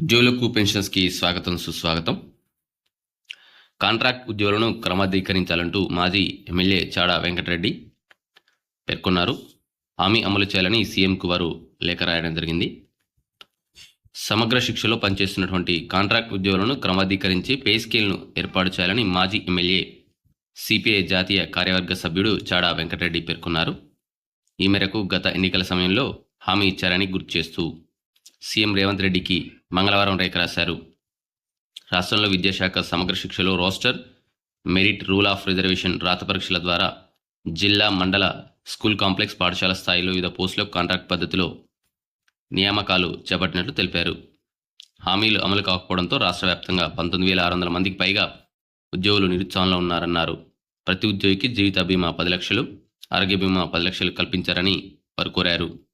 ఉద్యోగులకు పెన్షన్స్కి స్వాగతం సుస్వాగతం. కాంట్రాక్ట్ ఉద్యోగులను క్రమధీకరించాలంటూ మాజీ ఎమ్మెల్యే చాడా వెంకటరెడ్డి పేర్కొన్నారు. హామీ అమలు చేయాలని సీఎంకు వారు లేఖ రాయడం జరిగింది. సమగ్ర శిక్షలో పనిచేస్తున్నటువంటి కాంట్రాక్ట్ ఉద్యోగులను క్రమధీకరించి పే స్కేల్ను ఏర్పాటు చేయాలని మాజీ ఎమ్మెల్యే సిపిఐ జాతీయ కార్యవర్గ సభ్యుడు చాడా వెంకటరెడ్డి పేర్కొన్నారు. ఈ మేరకు గత ఎన్నికల సమయంలో హామీ ఇచ్చారని గుర్తు చేస్తూ సీఎం రేవంత్ రెడ్డికి మంగళవారం రేఖ రాశారు. రాష్ట్రంలో విద్యాశాఖ సమగ్ర శిక్షలో roster merit rule of reservation రాత పరీక్షల ద్వారా జిల్లా మండల స్కూల్ కాంప్లెక్స్ పాఠశాల స్థాయిలో వివిధ పోస్టులకు కాంట్రాక్ట్ పద్ధతిలో నియామకాలు చేపట్టినట్లు తెలిపారు. హామీలు అమలు కాకపోవడంతో రాష్ట్ర వ్యాప్తంగా పంతొమ్మిది వేల ఆరు వందల మందికి పైగా ఉద్యోగులు నిరుత్సాహంలో ఉన్నారన్నారు. ప్రతి ఉద్యోగికి జీవిత బీమా పది లక్షలు ఆరోగ్య బీమా పది లక్షలు కల్పించారని వారు కోరారు.